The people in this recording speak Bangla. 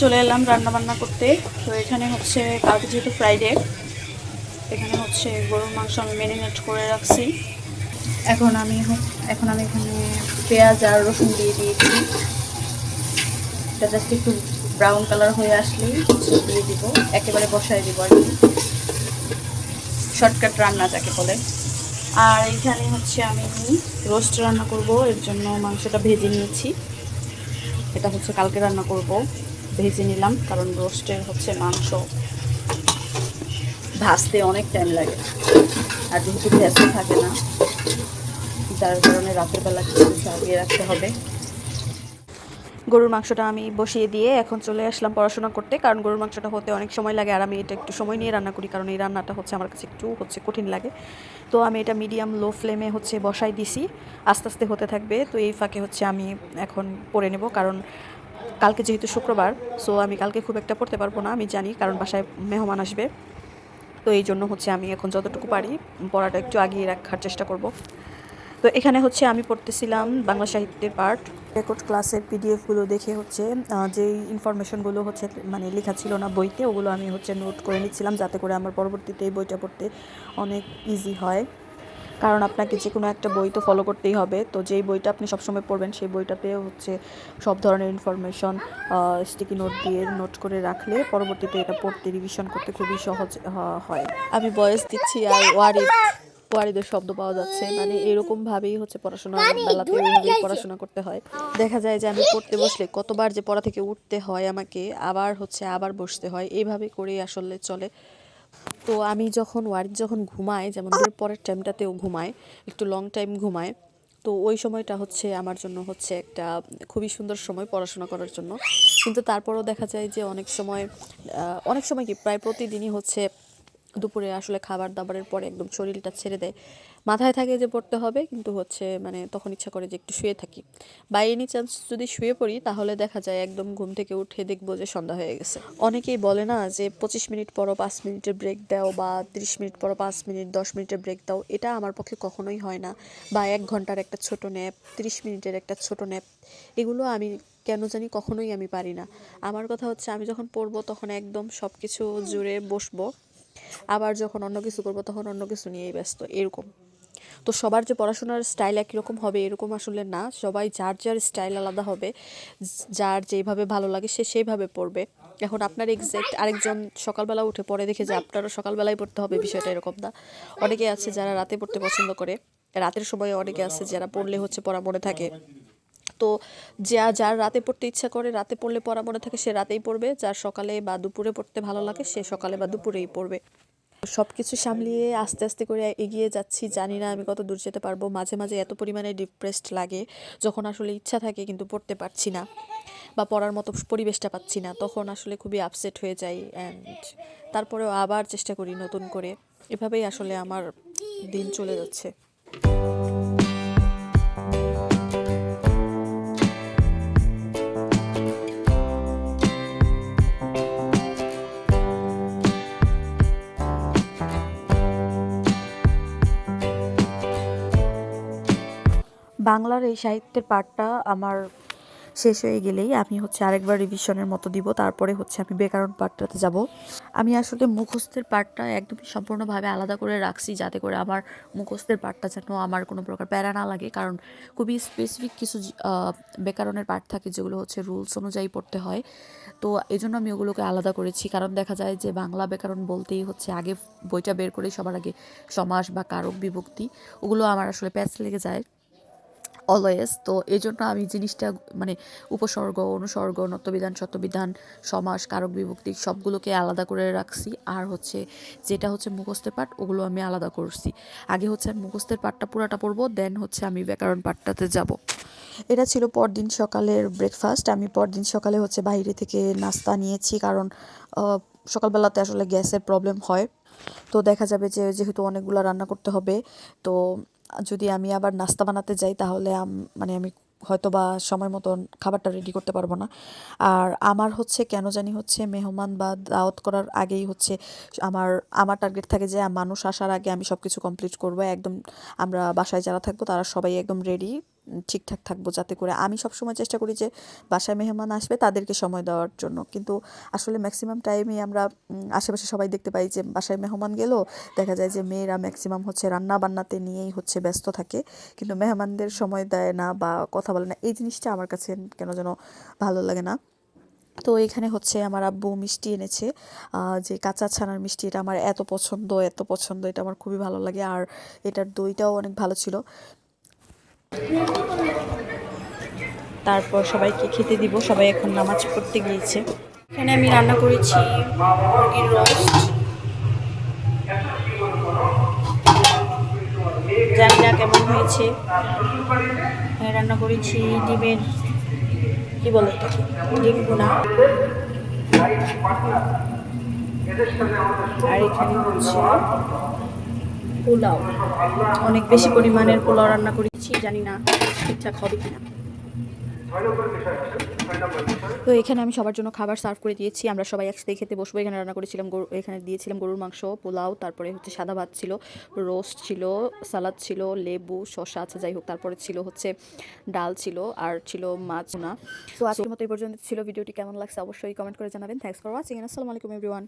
চলে এলাম রান্না বান্না করতে। তো এখানে হচ্ছে, কালকে যেহেতু ফ্রাইডে এখানে হচ্ছে গরুর মাংস আমি ম্যারিনেট করে রাখছি। এখন আমি এখন আমি এখানে পেঁয়াজ আর রসুন দিয়ে দিয়েছি। এটা জাস্ট একটু ব্রাউন কালার হয়ে আসলেই দিয়ে দিব, একেবারে বসায় দিব আর শর্টকাট রান্না যাকে বলে। আর এখানে হচ্ছে আমি রোস্ট রান্না করব, এর জন্য মাংসটা ভেজে নিয়েছি। এটা হচ্ছে কালকে রান্না করব। ভেজে নিলাম, কারণ রোস্টের হচ্ছে মাংস ভাজতে অনেক টাইম লাগে। আর যেহেতু গ্যাসও থাকে না, যার কারণে রাতের বেলা কিছু আগিয়ে রাখতে হবে। গরুর মাংসটা আমি বসিয়ে দিয়ে এখন চলে আসলাম পড়াশোনা করতে, কারণ গরুর মাংসটা হতে অনেক সময় লাগে, আর আমি এটা একটু সময় নিয়ে রান্না করি, কারণ এই রান্নাটা হচ্ছে আমার কাছে একটু হচ্ছে কঠিন লাগে। তো আমি এটা মিডিয়াম লো ফ্লেমে হচ্ছে বসাই দিছি, আস্তে আস্তে হতে থাকবে। তো এই ফাঁকে হচ্ছে আমি এখন পরে নেব, কারণ কালকে যেহেতু শুক্রবার সো আমি কালকে খুব একটা পড়তে পারব না, আমি জানি, কারণ বাসায় মেহমান আসবে। তো এই জন্য হচ্ছে আমি এখন যতটুকু পারি পড়াটা একটু আগিয়ে রাখার চেষ্টা করব। তো এখানে হচ্ছে আমি পড়তেছিলাম বাংলা সাহিত্যের পার্ট রেকর্ড ক্লাসের পিডিএফগুলো দেখে হচ্ছে যেই ইনফরমেশনগুলো হচ্ছে মানে লেখা ছিল না বইতে, ওগুলো আমি হচ্ছে নোট করে নিচ্ছিলাম, যাতে করে আমার পরবর্তীতে এই বইটা পড়তে অনেক ইজি হয়। কারণ আপনাকে যে কোনো একটা বই তো ফলো করতেই হবে। তো যেই বইটা আপনি সবসময় পড়বেন সেই বইটাতে হচ্ছে সব ধরনের ইনফরমেশন স্টিকি নোট দিয়ে নোট করে রাখলে পরবর্তীতে এটা পড়তে রিভিশন করতে খুবই সহজ হয়। আমি বয়স দিচ্ছি আর ওয়ারিদ ওয়ারিদের শব্দ পাওয়া যাচ্ছে। মানে এরকম ভাবেই হচ্ছে পড়াশোনা বেলাতে পড়াশোনা করতে হয়। দেখা যায় যে আমি পড়তে বসলে কতবার যে পড়া থেকে উঠতে হয় আমাকে আবার হচ্ছে আবার বসতে হয়। এইভাবে করেই আসলে চলে। তো আমি যখন ওয়ারিদ যখন ঘুমাই, যেমন ধর পরের টাইমটাতেও ঘুমায় একটু লং টাইম ঘুমায় তো ওই সময়টা হচ্ছে আমার জন্য হচ্ছে একটা খুবই সুন্দর সময় পড়াশোনা করার জন্য। কিন্তু তারপরও দেখা যায় যে অনেক সময় অনেক সময় কি, প্রায় প্রতিদিনই হচ্ছে দুপুরে আসলে খাবার দাবারের পরে একদম শরীরটা ছেড়ে দেয়। মাথায় থাকে যে পড়তে হবে, কিন্তু হচ্ছে মানে তখন ইচ্ছা করে যে একটু শুয়ে থাকি। বা এনি চান্স যদি শুয়ে পড়ি, তাহলে দেখা যায় একদম ঘুম থেকে উঠে দেখব যে সন্ধ্যা হয়ে গেছে। অনেকেই বলে না যে পঁচিশ মিনিট পরও পাঁচ মিনিটের ব্রেক দাও বা তিরিশ মিনিট পরও পাঁচ মিনিট, দশ মিনিটের ব্রেক দাও, এটা আমার পক্ষে কখনোই হয় না। বা এক ঘণ্টার একটা ছোট ন্যাপ তিরিশ মিনিটের একটা ছোট ন্যাপ এগুলো আমি কেন জানি কখনোই আমি পারি না। আমার কথা হচ্ছে আমি যখন পড়ব তখন একদম সব কিছু জুড়ে বসবো। আবার যখন অন্য কিছু করব, তখন অন্য কিছু নিয়েই ব্যস্ত, এরকম। তো সবার যে পড়াশোনার স্টাইল একই রকম হবে, এরকম আসলে না। সবাই যার যার স্টাইল আলাদা হবে, যার যেইভাবে ভালো লাগে সে সেইভাবে পড়বে। এখন আপনার এক্সাক্ট আরেকজন সকালবেলা উঠে পড়ে দেখে যে আপনারও সকালবেলায় পড়তে হবে, বিষয়টা এরকম না। অনেকে আছে যারা রাতে পড়তে পছন্দ করে। রাতের সময় অনেকে আছে যারা পড়লে হচ্ছে পড়া মনে থাকে। তো যা, যার রাতে পড়তে ইচ্ছা করে, রাতে পড়লে পড়া মনে থাকে সে রাতেই পড়বে। যার সকালে বা দুপুরে পড়তে ভালো লাগে, সে সকালে বা দুপুরেই পড়বে। সব কিছু সামলিয়ে আস্তে আস্তে করে এগিয়ে যাচ্ছি। জানি না আমি কত দূর যেতে পারব। মাঝে মাঝে এত পরিমাণে ডিপ্রেসড লাগে, যখন আসলে ইচ্ছা থাকে কিন্তু পড়তে পারছি না বা পড়ার মতো পরিবেশটা পাচ্ছি না। তখন আসলে খুবই আপসেট হয়ে যাই অ্যান্ড তারপরেও আবার চেষ্টা করি নতুন করে। এভাবেই আসলে আমার দিন চলে যাচ্ছে। বাংলার এই সাহিত্যের পাঠটা আমার শেষ হয়ে গেলেই আমি হচ্ছে আরেকবার রিভিশনের মতো দিব, তারপরে হচ্ছে আমি ব্যাকরণ পাঠটাতে যাব। আমি আসলে মুখস্থের পাঠটা একদমই সম্পূর্ণভাবে আলাদা করে রাখছি যাতে করে আমার মুখস্থের পাঠটা যেন আমার কোনো প্রকার প্যারা না লাগে, কারণ খুবই স্পেসিফিক কিছু ব্যাকরণের পাঠ থাকে যেগুলো হচ্ছে রুলস অনুযায়ী পড়তে হয়। তো এই জন্য আমি ওগুলোকে আলাদা করেছি, কারণ দেখা যায় যে বাংলা ব্যাকরণ বলতেই হচ্ছে আগে বইটা বের করেই সবার আগে সমাস বা কারক বিভক্তি, ওগুলো আমার আসলে প্যাচ লেগে যায়। অলওয়েজ তো এই জন্য আমি জিনিসটা মানে উপসর্গ, অনুসর্গ, নত্যবিধান, সত্যবিধান, সমাস, কারক বিভক্তি সবগুলোকে আলাদা করে রাখছি। আর হচ্ছে যেটা হচ্ছে মুখস্থের পাঠ, ওগুলো আমি আলাদা করছি। আগে হচ্ছে আমি মুখস্থের পাঠটা পুরাটা পড়ব দেন হচ্ছে আমি ব্যাকরণ পাঠটাতে যাব। এটা ছিল পরদিন সকালের ব্রেকফাস্ট আমি পরদিন সকালে হচ্ছে বাইরে থেকে নাস্তা নিয়েছি কারণ সকালবেলাতে আসলে গ্যাসের প্রবলেম হয়। তো দেখা যাবে যে যেহেতু অনেকগুলো রান্না করতে হবে, তো যদি আমি আবার নাস্তা বানাতে যাই, তাহলে মানে আমি হয়তো বা সময় মতন খাবারটা রেডি করতে পারব না। আর আমার হচ্ছে কেন জানি হচ্ছে মেহমান বা দাওয়াত করার আগেই হচ্ছে আমার আমার টার্গেট থাকে যে মানুষ আসার আগে আমি সব কিছু কমপ্লিট করব। একদম আমরা বাসায় যারা থাকব, তারা সবাই একদম রেডি ঠিকঠাক থাকব যাতে করে আমি সবসময় চেষ্টা করি যে বাসায় মেহমান আসবে তাদেরকে সময় দেওয়ার জন্য। কিন্তু আসলে ম্যাক্সিমাম টাইমে আমরা আশেপাশে সবাই দেখতে পাই যে বাসায় মেহমান গেলেও দেখা যায় যে মেয়েরা ম্যাক্সিমাম হচ্ছে রান্না বান্নাতে নিয়েই হচ্ছে ব্যস্ত থাকে। কিন্তু মেহমানদের সময় দেয় না বা কথা বলে না। এই জিনিসটা আমার কাছে কেন যেন ভালো লাগে না। তো এখানে হচ্ছে আমার আব্বু মিষ্টি এনেছে। যে কাঁচা ছানার মিষ্টি, এটা আমার এত পছন্দ এত পছন্দ, এটা আমার খুবই ভালো লাগে। আর এটার দইটাও অনেক ভালো ছিল। তারপর সবাইকে খেতে দিব। সবাই এখন নামাজ পড়তে গিয়েছে। এখানে আমি রান্না করেছি মুরগির রোস্ট। জানি না কেমন হয়েছে। রান্না করেছি ডিমের, কি বলে ডিম ভুনা। আর এখানে হচ্ছে পোলাও। অনেক বেশি পরিমাণের পোলাও রান্না করেছি জানি না ঠিকঠাক হবে কি না তো এখানে আমি সবার জন্য খাবার সার্ভ করে দিয়েছি আমরা সবাই একসাথে খেতে বসবো। এখানে রান্না করেছিলাম গরু এখানে দিয়েছিলাম গরুর মাংস পোলাও তারপরে হচ্ছে সাদা ভাত ছিল রোস্ট ছিল সালাদ ছিল লেবু শসা আছে যাই হোক তারপরে ছিল হচ্ছে ডাল ছিল আর ছিল মাছ না তো আজকের মতো এই পর্যন্ত ছিল। ভিডিওটি কেমন লাগছে অবশ্যই কমেন্ট করে জানাবেন। থ্যাংকস ফর ওয়াচিং আসসালামু আলাইকুম এভরিওয়ান